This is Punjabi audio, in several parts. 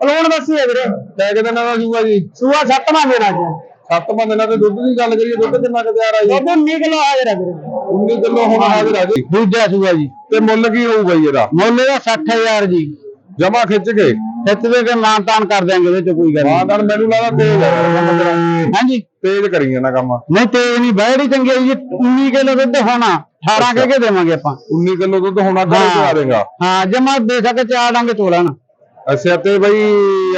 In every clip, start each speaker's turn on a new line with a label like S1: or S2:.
S1: ਅਲੋਨ ਦੱਸੀ ਹੈ ਵੀਰੇ।
S2: ਕਹਿ ਕੇ ਦਿਨਾਂ ਦਾ ਸੂਆ ਜੀ।
S1: ਸੂਆ ਸੱਤਵਾਂ ਮੇਰਾ ਜੀ
S2: ਸੱਤਵਾਂ ਦਿਨਾਂ ਦੇ ਦੁੱਧ ਦੀ ਗੱਲ ਕਰੀਏ ਦੁੱਧ ਕਿੰਨਾ ਕੁ ਤਿਆਰ ਆ ਜੀ?
S1: ਦੁੱਧ 19 ਕਿਲੋ ਹਾਜ਼ਰ ਹੈ ਵੀਰੇ।
S2: 19 ਕਿਲੋ ਹੁਣ ਹਾਜ਼ਰ ਆ ਜੀ।
S1: ਦੂਜਾ ਸੂਆ ਜੀ।
S2: ਤੇ ਮੁੱਲ ਕੀ ਹੋਊਗਾ ਜੀ ਇਹਦਾ?
S1: ਮੁੱਲ ਇਹਦਾ 60000 ਜੀ।
S2: ਜਮਾ ਖਿੱਚ ਕੇ?
S1: ਖਿੱਚਦੇ ਕੇ ਮਾਨ ਤਾਨ ਕਰ ਦਿਆਂਗੇ ਇਹਦੇ ਚ ਕੋਈ ਗੱਲ
S2: ਹਾਂ ਨਾਲ ਮੈਨੂੰ ਲੱਗਦਾ ਤੇਜ਼ ਹੈ
S1: ਨਹੀਂ। ਹਾਂਜੀ।
S2: ਤੇਜ਼ ਕਰੀ ਜਾਂਦਾ ਕੰਮ।
S1: ਨਹੀਂ ਤੇਜ਼ ਨਹੀਂ ਬੈੜੀ ਚੰਗੀ ਹੈ ਜੀ। 19 ਕਿਲੋ ਦੁੱਧ ਹੋਣਾ 18 ਕਹਿ ਕੇ ਦੇਵਾਂਗੇ ਆਪਾਂ।
S2: 19 ਕਿਲੋ ਦੁੱਧ ਹੋਣਾ ਘਰੇ ਤੇ ਆ ਦੇਗਾ।
S1: ਹਾਂ ਜਮਾ ਦੇ ਸਕੇ ਚਾਰ ਡਾਂਗੇ ਤੋਲਣ
S2: ਅੱਛਾ ਤੇ ਬਈ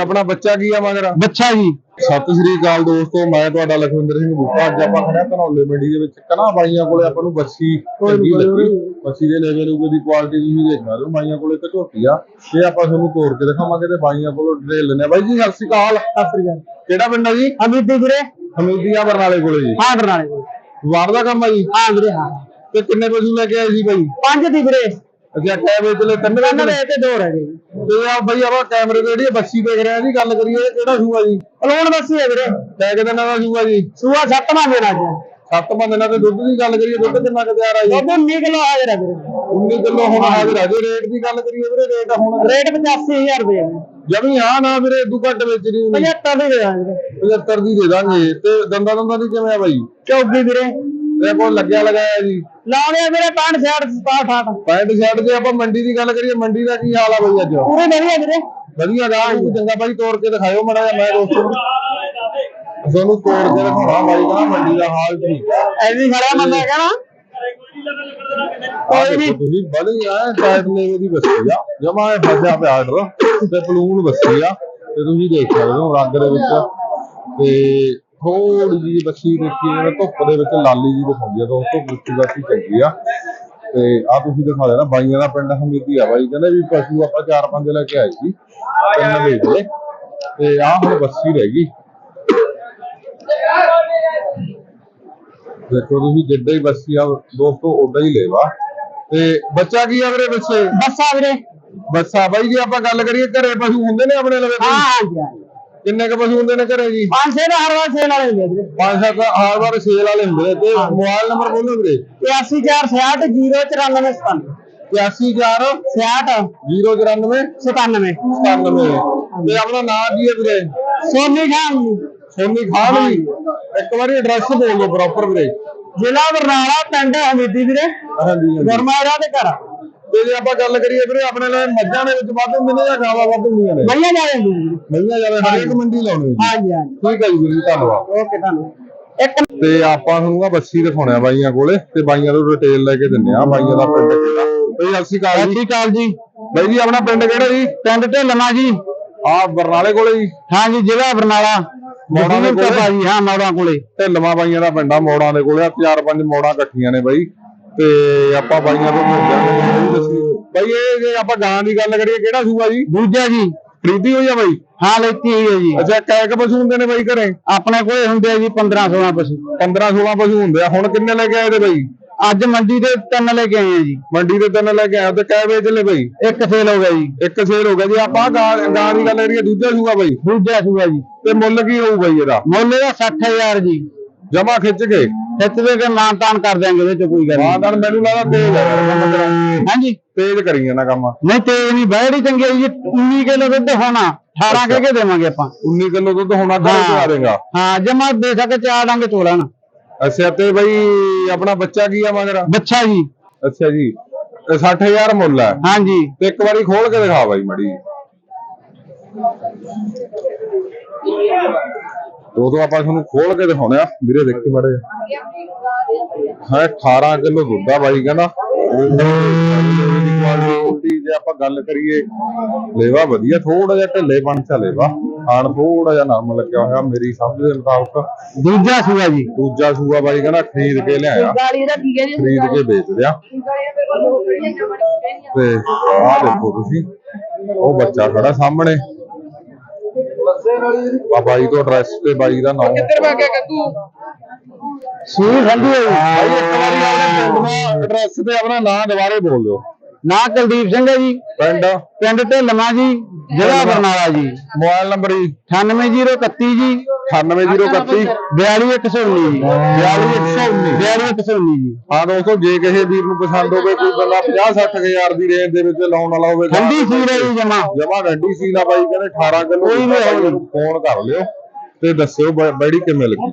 S2: ਆਪਣਾ ਬੱਚਾ ਕੀ ਆ ਮਗਰ?
S1: ਬੱਚਾ ਜੀ।
S2: ਸਤਿ ਸ੍ਰੀ ਅਕਾਲ ਦੋਸਤੋ ਮੈਂ ਤੁਹਾਡਾ ਲਖਵਿੰਦਰ ਸਿੰਘ ਬੁੱਟਾ ਅੱਜ ਆਪਾਂ ਖੜਿਆ ਧਨੌਲੇ ਮੰਡੀ ਦੇ ਵਿੱਚ। ਕਨਾ ਬਾਈਆਂ ਕੋਲੇ ਆਪਾਂ ਨੂੰ ਬੱਸੀ ਚੰਗੀ ਲੱਗੀ। ਬੱਸੀ ਦੇ ਲੈਵਲ ਉਗੇ ਦੀ ਕੁਆਲਿਟੀ ਤੁਸੀਂ ਦੇਖ ਹੋ ਬਾਈਆਂ ਕੋਲੇ ਇੱਕ ਝੋਟੀ ਆ। ਇਹ ਆਪਾਂ ਤੁਹਾਨੂੰ ਤੋੜ ਕੇ ਦਿਖਾਵਾਂਗੇ ਤੇ ਬਾਈਆਂ ਕੋਲੋਂ ਡਿਟੇਲ ਲੈਣੇ ਬਾਈ ਜੀ ਸਤਿ ਸ੍ਰੀ ਅਕਾਲ।
S1: ਅਫਰੀਕਾ
S2: ਕਿਹੜਾ ਪਿੰਡ ਆ ਜੀ?
S1: ਅਮੀਦੀ ਵੀਰੇ।
S2: ਹਮੀਦੀਆ ਬਰਨਾਲੇ ਕੋਲੇ ਜੀ।
S1: ਹਾਂ ਬਰਨਾਲੇ ਕੋਲ।
S2: ਵਾਰ ਦਾ ਕੰਮ ਆ ਜੀ?
S1: ਹਾਂ ਵੀਰੇ ਹਾਂ।
S2: ਤੇ ਕਿੰਨੇ ਪਸ਼ੂ ਲੈ ਕੇ ਆਏ ਸੀ ਬਾਈ?
S1: ਪੰਜ ਦੀ ਵੀਰੇ।
S2: ਅੱਛਾ ਕੈ ਵੇਚ ਲੈ ਤਿੰਨ ਵੇਚ
S1: ਦੇ ਤੇ ਦੋ ਰਹਿ ਗਏ ਜੀ।
S2: ਤੇ ਆ ਬਈ ਆਪਾਂ ਕੈਮਰੇ ਤੇ ਜਿਹੜੀ ਬੱਸੀ ਦੇਖ ਰਹੇ ਆ ਜੀ ਗੱਲ ਕਰੀਏ ਇਹ ਕਿਹੜਾ ਸੂਆ ਜੀ?
S1: ਅਲੋਨ ਦੱਸੀ ਹੈ ਵੀਰੇ।
S2: ਦਿਨਾਂ ਦਾ ਸੂਆ ਜੀ?
S1: ਸੂਆ ਸੱਤਵਾਂ ਮੇਰਾ ਜੀ
S2: ਸੱਤ ਦਿਨਾਂ ਦੇ ਦੁੱਧ ਦੀ ਗੱਲ ਕਰੀਏ ਦੁੱਧ ਕਿੰਨਾ ਕੁ ਤਿਆਰ ਆ ਜੀ?
S1: ਦੁੱਧ 19 ਕਿਲੋ ਹਾਜ਼ਰ ਹੈ ਵੀਰੇ।
S2: 19 ਕਿਲੋ ਹੁਣ ਹਾਜ਼ਰ ਆ ਜੀ ਰੇਟ ਦੀ ਗੱਲ ਕਰੀਏ ਵੀਰੇ ਰੇਟ ਹੁਣ
S1: ਰੇਟ 85000 ਰੁਪਏ
S2: ਜਮੀ ਹਾਂ ਨਾ ਵੀਰੇ ਇਦੂ ਘੱਟ ਵਿੱਚ ਨਹੀਂ ਹੋਣੀ।
S1: 75 ਦੇ ਦੇ ਵੀਰੇ
S2: 75 ਦੀ ਦੇ ਦਾਂਗੇ ਤੇ ਦੰਦਾਂ ਦੰਦਾਂ ਦੀ ਕਿਵੇਂ ਆ ਬਾਈ?
S1: ਚੌਗੀ ਵੀਰੇ।
S2: ਇਹ ਕੋਲ ਲੱਗਿਆ ਲਗਾਇਆ ਜੀ।
S1: ਲਾਉਣੇ ਵੀਰੇ 65 60 67 68
S2: ਪੈਂਟ ਸ਼ਰਟ ਜੇ ਆਪਾਂ ਮੰਡੀ ਦੀ ਗੱਲ ਕਰੀਏ ਮੰਡੀ ਦਾ ਕੀ ਹਾਲ ਆ ਬਾਈ ਅੱਜ?
S1: ਪੂਰੇ ਵਧੀਆ ਵੀਰੇ।
S2: ਵਧੀਆ ਦਾ ਚੰਗਾ ਬਾਈ ਤੋੜ ਕੇ ਦਿਖਾਇਓ ਮੜਾ ਜਿਹਾ ਮੈਂ ਦੋਸਤੋ ਨੂੰ। ਤੁਹਾਨੂੰ ਤੋੜ ਕੇ ਦਿਖਾਉਣਾ ਬਾਈ ਦਾ ਮੰਡੀ ਦਾ ਹਾਲ ਠੀਕ
S1: ਐਵੇਂ ਖੜਾ ਮੰਦਾ ਕਹਣਾ
S2: ਕੋਈ ਨਹੀਂ ਤੁਸੀਂ ਬੜੀ ਆ ਟਾਈਟ ਲੈਵੇ ਦੀ ਬੱਸੀ ਆ। ਜਮਾ ਫਸਿਆ ਪਿਆ ਆਰਡਰ ਤੇ ਪਲੂਨ ਬੱਸੀ ਆ। ਤੇ ਤੁਸੀਂ ਦੇਖ ਸਕਦੇ ਹੋ ਰੰਗ ਦੇ ਵਿੱਚ। ਤੇ ਥੋੜੀ ਜਿਹੀ ਬੱਸੀ ਦੇਖੀ ਜਿਵੇਂ ਧੁੱਪ ਦੇ ਵਿੱਚ ਲਾਲੀ ਜੀ ਦਿਖਾਉਂਦੀ ਆ ਦੋਸਤੋ ਬੱਸੀ ਬੱਸੀ ਚੰਗੀ ਆ। ਤੇ ਆ ਤੁਸੀਂ ਦਿਖਾ ਦੇਣਾ ਬਾਈਆਂ ਦਾ ਪਿੰਡ ਹਮੀਦੀ ਆ ਬਾਈ ਕਹਿੰਦੇ ਵੀ ਪਸ਼ੂ ਆਪਾਂ ਚਾਰ ਪੰਜ ਲੈ ਕੇ ਆਏ ਸੀ ਤਿੰਨ ਵੇਚ ਲਏ ਤੇ ਆ ਹੁਣ ਬੱਸੀ ਰਹਿ ਗਈ। ਦੇਖੋ ਤੁਸੀਂ ਜਿੱਦਾਂ ਹੀ ਬੱਸੀ ਆ ਦੋਸਤੋ ਉਦਾਂ ਹੀ ਲੈਵਾ। ਤੇ ਬੱਚਾ ਕੀ ਆ ਵੀਰੇ ਬੱਚੇ
S1: ਬੱਸਾ ਵੀਰੇ।
S2: ਬੱਸਾ ਬਾਈ ਜੀ ਆਪਾਂ ਗੱਲ ਕਰੀਏ ਘਰੇ ਪਸ਼ੂ ਹੁੰਦੇ ਨੇ ਆਪਣੇ ਲਵੇ
S1: ਹਾਂ? ਹਾਂ
S2: ਕਿੰਨੇ ਕ ਪਸ਼ੂ ਹੁੰਦੇ ਨੇ ਘਰੇ ਜੀ?
S1: ਪੰਜ ਛੇ ਦਾ ਹਰ ਵਾਰ ਸੇਲ ਵਾਲੇ ਹੁੰਦੇ ਵੀਰੇ
S2: ਪੰਜ ਸੱਤ ਹਰ ਵਾਰ ਸੇਲ ਵਾਲੇ ਹੁੰਦੇ ਨੇ ਤੇ ਮੋਬਾਈਲ ਨੰਬਰ ਬੋਲੋ ਵੀਰੇ।
S1: 84 094 97
S2: 84
S1: 66
S2: 094
S1: 97
S2: 97 ਤੇ ਆਪਣਾ ਨਾਮ ਕੀ ਹੈ ਵੀਰੇ?
S1: ਸੋਨੀ ਖਾਨ
S2: ਸੋਨੀ ਖਾਨ ਜੀ। ਇੱਕ ਵਾਰੀ ਐਡਰੈਸ ਬੋਲ ਦਿਓ ਪ੍ਰੋਪਰ ਵੀਰੇ।
S1: ਜ਼ਿਲ੍ਹਾ ਬਰਨਾਲਾ ਪਿੰਡ ਹਮੀਦੀ ਵੀਰੇ।
S2: ਹਾਂਜੀ ਹਾਂਜੀ।
S1: ਗੁਰਮਾਰਾ ਦੇ ਘਰ
S2: ਤੇ ਜੇ ਆਪਾਂ ਗੱਲ ਕਰੀਏ ਵੀਰੇ ਆਪਣੇ ਲਈ ਮੱਝਾਂ ਦੇ ਵਿੱਚ ਵੱਧ ਹੁੰਦੇ ਨੇ ਜਾਂ ਗਾਵਾਂ ਵੱਧ ਹੁੰਦੀਆਂ ਨੇ?
S1: ਬਈਆ ਜਾ ਰਹੇ ਵੀਰੇ
S2: ਮਈਆਂ ਜ਼ਿਆਦਾ ਹਰੇਕ ਮੰਡੀ ਲਾਉਣੇ ਜੀ
S1: ਹਾਂਜੀ ਹਾਂਜੀ।
S2: ਠੀਕ ਹੈ ਜੀ ਵੀਰੇ ਜੀ, ਧੰਨਵਾਦ।
S1: ਓਕੇ ਇੱਕ
S2: ਤੇ ਆਪਾਂ ਤੁਹਾਨੂੰ ਆ ਬੱਸੀ ਦਿਖਾਉਣਾ ਬਾਈਆਂ ਕੋਲੇ ਤੇ ਬਾਈਆਂ ਤੋਂ ਡਿਟੇਲ ਲੈ ਕੇ ਦਿੰਨੇ ਆ ਬਾਈਆਂ ਦਾ ਪਿੰਡ ਕਿਹੜਾ। ਬਈ ਸਤਿ ਸ਼੍ਰੀ ਅਕਾਲ ਜੀ।
S1: ਅਕਾਲ ਜੀ।
S2: ਬਾਈ ਜੀ ਆਪਣਾ ਪਿੰਡ ਕਿਹੜਾ ਜੀ?
S1: ਪਿੰਡ ਢਿੱਲਮਾ ਜੀ।
S2: ਆ ਬਰਨਾਲੇ ਕੋਲੇ ਜੀ।
S1: ਹਾਂਜੀ ਜ਼ਿਲ੍ਹਾ ਬਰਨਾਲਾ।
S2: ਮੋੜਾਂ ਦੇ ਕੋਲੇ?
S1: ਜੀ ਹਾਂ ਮੌੜਾਂ ਕੋਲੇ।
S2: ਢਿੱਲਵਾਂ ਬਾਈਆਂ ਦਾ ਪਿੰਡ ਮੋੜਾਂ ਦੇ ਕੋਲੇ ਆ ਚਾਰ ਪੰਜ ਮੋੜਾਂ ਇਕੱਠੀਆਂ ਨੇ ਬਾਈ। ਤੇ ਆਪਾਂ ਬਾਈਆਂ ਤੋਂ ਪੁੱਛ ਜਾਵਾਂਗੇ ਦੱਸੀ ਬਾਈ ਇਹ ਜੇ ਆਪਾਂ ਗਾਂ ਦੀ ਗੱਲ ਕਰੀਏ ਕਿਹੜਾ ਸੂਆ ਜੀ?
S1: ਦੂਜਾ ਜੀ।
S2: ਖਰੀਦੀ ਹੋਈ ਆ ਬਾਈ?
S1: ਹਾਂ ਲੈਤੀ ਹੋਈ ਹੈ ਜੀ।
S2: ਅੱਛਾ ਕੈ ਕ ਪਸ਼ੂ ਹੁੰਦੇ ਨੇ ਬਾਈ ਘਰੇ?
S1: ਆਪਣੇ ਕੋਲੇ ਹੁੰਦੇ ਆ ਜੀ 15 16 ਪਸ਼ੂ।
S2: 15 16 ਪਸ਼ੂ ਹੁੰਦੇ ਆ। ਹੁਣ ਕਿੰਨੇ ਲੈ ਕੇ ਆਏ ਤੇ ਬਾਈ?
S1: ਅੱਜ ਮੰਡੀ ਦੇ ਤਿੰਨ ਲੈ ਕੇ ਆਏ ਆ ਜੀ।
S2: ਮੰਡੀ ਦੇ ਤਿੰਨ ਲੈ ਕੇ ਆਏ ਤੇ ਕੈ ਵੇਚ ਲੈ ਬਾਈ?
S1: ਇੱਕ ਸੇਲ ਹੋ ਗਿਆ ਜੀ।
S2: ਇੱਕ ਸੇਲ ਹੋ ਗਿਆ ਜੀ। ਆਪਾਂ ਗਾਂ ਗਾਂ ਦੀ ਗੱਲ ਕਰੀਏ ਦੂਜਾ ਸੂਆ ਬਾਈ?
S1: ਦੂਜਾ ਸੂਆ ਜੀ।
S2: ਤੇ ਮੁੱਲ ਕੀ ਹੋਊਗਾ ਜੀ ਇਹਦਾ?
S1: ਮੁੱਲ ਇਹਦਾ 60000 ਜੀ।
S2: ਜਮਾ ਖਿੱਚ ਕੇ।
S1: ਖਿੱਚਦੇ ਕੇ ਮਾਨ ਤਾਨ ਕਰ ਦਿਆਂਗੇ ਇਹਦੇ ਚ ਕੋਈ ਗੱਲ
S2: ਹਾਂ
S1: ਨਹੀਂ
S2: ਨਾਲ ਮੈਨੂੰ ਲੱਗਦਾ ਤੇਜ਼ ਹੈ ਕੰਮ ਤੇਰਾ।
S1: ਹਾਂਜੀ।
S2: ਤੇਜ਼ ਕਰੀ ਜਾਂਦਾ ਕੰਮ।
S1: ਨਹੀਂ ਤੇਜ਼ ਨਹੀਂ ਬੈੜੀ ਚੰਗੀ ਹੈ ਜੀ। 19 ਕਿਲੋ ਦੁੱਧ ਹੋਣਾ 18 ਕਹਿ ਕੇ ਦੇਵਾਂਗੇ ਆਪਾਂ।
S2: 19 ਕਿਲੋ ਦੁੱਧ ਹੋਣਾ ਘਰੇ ਆ ਦੇਗਾ।
S1: ਹਾਂ ਜਮਾ ਦੇ ਸਕੇ ਚਾਰ ਡਾਂਗੇ ਤੋਲਣ
S2: ਅੱਛਾ ਤੇ ਬਈ ਆਪਣਾ ਬੱਚਾ ਕੀ ਆ ਮਗਰ
S1: ਬੱਚਾ ਜੀ।
S2: ਅੱਛਾ ਜੀ। ਤੇ 60000 ਮੁੱਲ ਹੈ
S1: ਹਾਂਜੀ।
S2: ਤੇ ਇੱਕ ਵਾਰੀ ਖੋਲ ਕੇ ਦਿਖਾ ਬਾਈ ਮੜੀ ਉਦੋਂ ਆਪਾਂ ਤੁਹਾਨੂੰ ਖੋਲ ਕੇ ਦਿਖਾਉਣੇ ਆ ਵੀਰੇ ਦੇਖੀ ਮੜੇ ਹਾਂ 18 ਕਿਲੋ ਦੁੱਧ ਆ ਬਾਈ ਕਹਿੰਦਾ। ਕੁਆਲਿਟੀ ਜੇ ਆਪਾਂ ਗੱਲ ਕਰੀਏ ਲੇਵਾ ਵਧੀਆ ਥੋੜਾ ਜਿਹਾ ਢਿੱਲੇ ਬਣ ਚਾ ਲੇਵਾ। ਖਾਣ ਥੋੜਾ ਜਿਹਾ ਨਰਮ ਲੱਗਿਆ ਹੋਇਆ ਮੇਰੀ ਸਮਝ ਦੇ ਮੁਤਾਬਕ।
S1: ਦੂਜਾ ਸੂਆ ਜੀ।
S2: ਦੂਜਾ ਸੂਆ ਬਾਈ ਕਹਿੰਦਾ ਖਰੀਦ ਕੇ ਲਿਆਇਆ। ਖਰੀਦ ਕੇ ਵੇਚ ਲਿਆ ਤੇ ਆਹ ਦੇਖੋ ਤੁਸੀਂ ਉਹ ਬੱਚਾ ਖੜਾ ਸਾਹਮਣੇ। ਆ ਬਾਈ ਤੋਂ ਐਡਰੈਸ ਤੇ ਬਾਈ ਦਾ ਨਾਮ।
S3: ਕਿੱਧਰ ਕਿਹਾ ਕੱਕੂ
S1: ਸੂਈ ਠੰਡੀ ਹੋਈ।
S2: ਬਾਈ ਇੱਕ ਵਾਰੀ ਆਪਣੇ ਪਿੰਡ ਦਾ ਐਡਰੈਸ ਤੇ ਆਪਣਾ ਨਾਮ ਦੁਬਾਰੇ ਬੋਲ ਦਿਓ।
S1: ਨਾਂ ਕੁਲਦੀਪ ਸਿੰਘ ਹੈ ਜੀ।
S2: ਪਿੰਡ?
S1: ਪਿੰਡ ਢਿੱਲਵਾਂ ਜੀ ਜ਼ਿਲ੍ਹਾ ਬਰਨਾਲਾ ਜੀ।
S2: ਮੋਬਾਈਲ ਨੰਬਰ ਜੀ?
S1: 98031 ਜੀ।
S2: 98031
S1: 42119 ਜੀ।
S2: 42119
S1: 42119 ਜੀ।
S2: ਹਾਂ ਦੋਸਤੋ ਜੇ ਕਿਸੇ ਵੀਰ ਨੂੰ ਪਸੰਦ ਹੋਵੇ ਕੋਈ ਬੰਦਾ 50 60000 ਦੀ ਰੇਂਜ ਦੇ ਵਿੱਚ ਲਾਉਣ ਵਾਲਾ ਹੋਵੇ
S1: ਠੰਡੀ ਸੀਰ ਹੈ ਜੀ ਜਮਾ।
S2: ਜਮਾ ਡੰਡੀ ਸੀ ਨਾ ਬਾਈ ਕਹਿੰਦੇ 18 ਕਿਲੋ
S1: ਕੋਈ ਹੋਵੇ।
S2: ਫੋਨ ਕਰ ਲਿਓ ਤੇ ਦੱਸਿਓ ਬੜੀ ਕਿਵੇਂ ਲੱਗੀ।